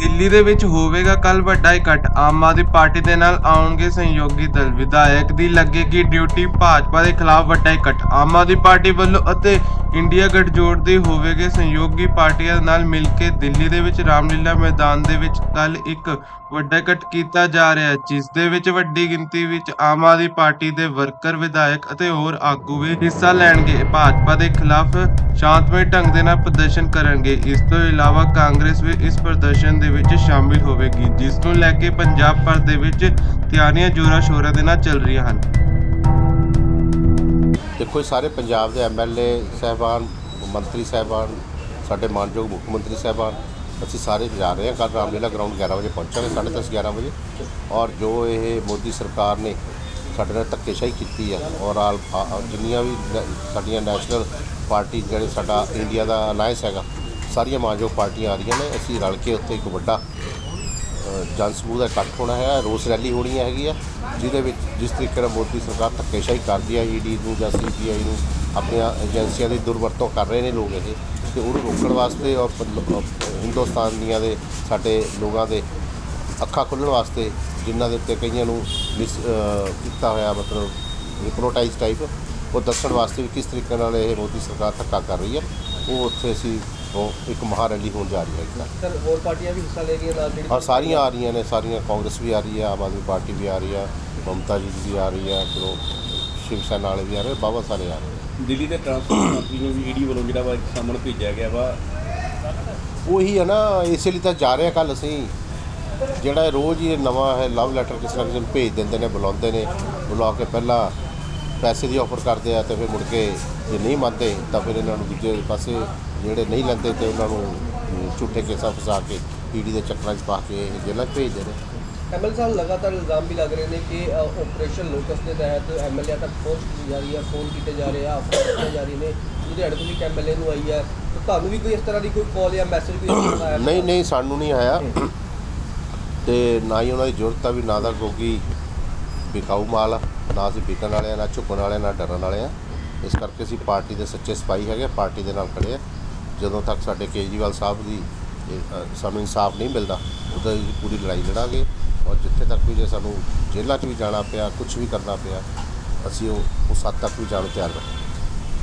the Delhi ਦੇ ਵਿੱਚ ਹੋਵੇਗਾ ਕੱਲ ਵੱਡਾ ਇਕੱਠ। ਆਮ ਆਦਮੀ ਪਾਰਟੀ ਦੇ ਨਾਲ ਆਉਣਗੇ ਸਹਿਯੋਗੀ ਦਲ। ਵਿਧਾਇਕ ਦੀ ਲੱਗੇਗੀ ਡਿਊਟੀ। ਭਾਜਪਾ ਦੇ ਖਿਲਾਫ ਵੱਡਾ ਇਕੱਠ। ਆਮ ਆਦਮੀ ਪਾਰਟੀ ਵੱਲੋਂ ਅਤੇ ਇੰਡੀਆ ਗੱਠਜੋੜ ਦੇ ਹੋਵੇਗੇ ਸਹਿਯੋਗੀ ਪਾਰਟੀਆਂ ਨਾਲ ਮਿਲ ਕੇ ਦਿੱਲੀ ਦੇ ਵਿੱਚ ਰਾਮਲੀਲਾ ਮੈਦਾਨ ਦੇ ਵਿੱਚ ਕੱਲ ਇੱਕ ਵੱਡਾ ਇਕੱਠ ਕੀਤਾ ਜਾ ਰਿਹਾ ਹੈ, ਜਿਸ ਦੇ ਵਿੱਚ ਵੱਡੀ ਗਿਣਤੀ ਵਿੱਚ ਆਮ ਆਦਮੀ ਪਾਰਟੀ ਦੇ ਵਰਕਰ, ਵਿਧਾਇਕ ਅਤੇ ਹੋਰ ਆਗੂ ਵੀ ਹਿੱਸਾ ਲੈਣਗੇ। ਭਾਜਪਾ ਦੇ ਖਿਲਾਫ ਸ਼ਾਂਤਮਈ ਢੰਗ ਦੇ ਨਾਲ ਪ੍ਰਦਰਸ਼ਨ ਕਰਨਗੇ। ਇਸ ਤੋਂ ਇਲਾਵਾ ਕਾਂਗਰਸ ਵੀ ਇਸ ਪ੍ਰਦਰਸ਼ਨ ਦੇ ਵਿੱਚ ਸ਼ਾਮਿਲ ਹੋਵੇਗੀ, ਜਿਸ ਨੂੰ ਲੈ ਕੇ ਪੰਜਾਬ ਭਰ ਦੇ ਵਿੱਚ ਤਿਆਰੀਆਂ ਜੋਰਾਂ ਸ਼ੋਰਾਂ ਦੇ ਨਾਲ ਚੱਲ ਰਹੀਆਂ ਹਨ। ਦੇਖੋ ਸਾਰੇ ਪੰਜਾਬ ਦੇ ਐਮਐਲਏ ਸਹਿਬਾਨ, ਮੰਤਰੀ ਸਹਿਬਾਨ, ਸਾਡੇ ਮਾਨਯੋਗ ਮੁੱਖ ਮੰਤਰੀ ਸਹਿਬਾਨ, ਅਸੀਂ ਸਾਰੇ ਜਾ ਰਹੇ ਹਾਂ ਕੱਲ੍ਹ ਰਾਮਲੀਲਾ ਗਰਾਊਂਡ 11 ਵਜੇ ਪਹੁੰਚਾਂਗੇ 10:30 11 ਵਜੇ। ਔਰ ਜੋ ਇਹ ਮੋਦੀ ਸਰਕਾਰ ਨੇ ਸਾਡੇ ਨਾਲ ਧੱਕੇਸ਼ਾਹੀ ਕੀਤੀ ਹੈ ਔਰ ਆਲ ਜਿੰਨੀਆਂ ਵੀ ਸਾਡੀਆਂ ਨੈਸ਼ਨਲ ਪਾਰਟੀ ਜਿਹੜੇ ਸਾਡਾ ਇੰਡੀਆ ਦਾ ਅਲਾਇੰਸ ਹੈਗਾ ਸਾਰੀਆਂ ਮਾਨਯੋਗ ਪਾਰਟੀਆਂ ਆ ਰਹੀਆਂ ਨੇ। ਅਸੀਂ ਰਲ ਕੇ ਉੱਥੇ ਇੱਕ ਵੱਡਾ ਜਨ ਸਮੂਹ ਦਾ ਇਕੱਠ ਹੋਣਾ ਹੈ। ਰੋਸ ਰੈਲੀ ਹੋਣੀ ਹੈਗੀ ਆ, ਜਿਹਦੇ ਵਿੱਚ ਜਿਸ ਤਰੀਕੇ ਨਾਲ ਮੋਦੀ ਸਰਕਾਰ ਧੱਕੇਸ਼ਾਹੀ ਕਰਦੀ ਹੈ ਈਡੀ ਨੂੰ ਜਾਂ ਸੀਬੀਆਈ ਨੂੰ, ਆਪਣੀਆਂ ਏਜੰਸੀਆਂ ਦੀ ਦੁਰਵਰਤੋਂ ਕਰ ਰਹੇ ਨੇ ਲੋਕ ਇਹ। ਤੇ ਉਹਨੂੰ ਰੋਕਣ ਵਾਸਤੇ ਔਰ ਹਿੰਦੁਸਤਾਨ ਦੀਆਂ ਦੇ, ਸਾਡੇ ਲੋਕਾਂ ਦੇ ਅੱਖਾਂ ਖੁੱਲਣ ਵਾਸਤੇ ਜਿਨ੍ਹਾਂ ਦੇ ਉੱਤੇ ਕਈਆਂ ਨੂੰ ਮਿਸ ਕੀਤਾ ਹੋਇਆ ਮਤਲਬ ਹਿਪਨੋਟਾਈਜ਼ ਟਾਈਪ ਉਹ ਦੱਸਣ ਵਾਸਤੇ ਵੀ ਕਿਸ ਤਰੀਕੇ ਨਾਲ ਇਹ ਮੋਦੀ ਸਰਕਾਰ ਧੱਕਾ ਕਰ ਰਹੀ ਹੈ ਉਹ ਉੱਥੇ ਅਸੀਂ ਉਹ ਇੱਕ ਮਹਾ ਰੈਲੀ ਹੋਣ ਜਾ ਰਹੀ ਹੈ ਸਰ ਹੋਰ ਪਾਰਟੀਆਂ ਵੀ ਹਿੱਸਾ ਲੈ ਰਹੀਆਂ ਨਾਲ ਜਿਹੜੀ ਔਰ ਸਾਰੀਆਂ ਆ ਰਹੀਆਂ ਨੇ ਸਾਰੀਆਂ ਕਾਂਗਰਸ ਵੀ ਆ ਰਹੀ ਹੈ ਆਮ ਆਦਮੀ ਪਾਰਟੀ ਵੀ ਆ ਰਹੀ ਹੈ ਮਮਤਾ ਜੀ ਵੀ ਆ ਰਹੀ ਹੈ ਫਿਰ ਉਹ ਸ਼ਿਵ ਸੈਨਾ ਵਾਲੇ ਵੀ ਆ ਰਹੇ ਬਾਬਾ ਸਾਰੇ ਆ ਰਹੇ। ਦਿੱਲੀ ਦੇ ਟਰਾਂਸਪੋਰਟ ਮੰਤਰੀ ਨੂੰ ਵੀ ਈਡੀ ਵੱਲੋਂ ਜਿਹੜਾ ਵਾ ਇੱਕ ਸਾਹਮਣ ਭੇਜਿਆ ਗਿਆ ਵਾ। ਉਹੀ ਹੈ ਨਾ ਇਸੇ ਲਈ ਤਾਂ ਜਾ ਰਹੇ ਕੱਲ ਅਸੀਂ। ਜਿਹੜਾ ਇਹ ਰੋਜ਼ ਹੀ ਇਹ ਨਵਾਂ ਹੈ ਲਵ ਲੈਟਰ ਕਿਸੇ ਨਾ ਕਿਸੇ ਨੂੰ ਭੇਜ ਦਿੰਦੇ ਨੇ ਬੁਲਾਉਂਦੇ ਨੇ ਬੁਲਾ ਕੇ ਪਹਿਲਾਂ ਪੈਸੇ ਦੀ ਆਫਰ ਕਰਦੇ ਆ ਤੇ ਫਿਰ ਮੁੜ ਕੇ ਜੇ ਨਹੀਂ ਮੰਨਦੇ ਤਾਂ ਫਿਰ ਇਹਨਾਂ ਨੂੰ ਦੂਜੇ ਪਾਸੇ ਜਿਹੜੇ ਨਹੀਂ ਲੈਂਦੇ ਤੇ ਉਹਨਾਂ ਨੂੰ ਝੂਠੇ ਕੇਸਾਂ ਫਸਾ ਕੇ ਈਡੀ ਦੇ ਚੱਕਰਾਂ 'ਚ ਪਾ ਕੇ ਜੇਲ੍ਹਾਂ 'ਚ ਭੇਜਦੇ ਨੇ ਐਮਐਲ ਸਾਹਿਬ ਲਗਾਤਾਰ ਇਲਜ਼ਾਮ ਵੀ ਲੱਗ ਰਹੇ ਨੇ ਕਿ ਆਪਰੇਸ਼ਨ ਲੋਕਸ ਦੇ ਤਹਿਤ ਐਮਐਲਏ ਤੱਕ ਪਹੁੰਚ ਕੀਤੀ ਜਾ ਰਹੀ ਹੈ ਫੋਨ ਕੀਤੇ ਜਾ ਰਹੇ ਆ ਅਫਵਾਹ ਕੀਤੀਆਂ ਜਾ ਰਹੀਆਂ ਨੇ। ਲੁਧਿਆਣੇ ਤੋਂ ਵੀ ਐਮਐਲਏ ਨੂੰ ਆਈ ਹੈ। ਤਾਂ ਤੁਹਾਨੂੰ ਵੀ ਕੋਈ ਇਸ ਤਰ੍ਹਾਂ ਦੀ ਕੋਈ ਕਾਲ ਜਾਂ ਮੈਸੇਜ ਕੋਈ ਆਇਆ ਨਹੀਂ ਨਹੀਂ ਸਾਨੂੰ ਨਹੀਂ ਆਇਆ। ਤੇ ਨਾ ਹੀ ਉਹਨਾਂ ਦੀ ਜ਼ਰੂਰਤ ਆ ਵੀ ਨਾ ਦਾ ਕਿਉਂਕਿ ਵਿਕਾਊ ਮਾਲ ਆ ਨਾ ਅਸੀਂ ਵਿਕਣ ਵਾਲੇ ਆ ਨਾ ਝੁਕਣ ਵਾਲੇ ਆ, ਨਾ ਡਰਨ ਵਾਲੇ ਆ। ਇਸ ਕਰਕੇ ਅਸੀਂ ਪਾਰਟੀ ਦੇ ਸੱਚੇ ਸਿਪਾਹੀ ਹੈਗੇ ਪਾਰਟੀ ਦੇ ਨਾਲ ਖੜੇ ਆ। ਜਦੋਂ ਤੱਕ ਸਾਡੇ ਕੇਜਰੀਵਾਲ ਸਾਹਿਬ ਦੀ ਇਹ, ਅ, ਸਾਨੂੰ ਇਨਸਾਫ ਨਹੀਂ ਮਿਲਦਾ ਉਦੋਂ ਅਸੀਂ ਪੂਰੀ ਲੜਾਈ ਲੜਾਂਗੇ। ਔਰ ਜਿੱਥੇ ਤੱਕ ਵੀ ਜੇ ਸਾਨੂੰ ਜੇਲ੍ਹਾਂ 'ਚ ਵੀ ਜਾਣਾ ਪਿਆ ਕੁਝ ਵੀ ਕਰਨਾ ਪਿਆ ਅਸੀਂ ਉਹ ਉਸ ਹੱਦ ਤੱਕ ਵੀ ਜਾਣ ਨੂੰ ਤਿਆਰ ਹਾਂ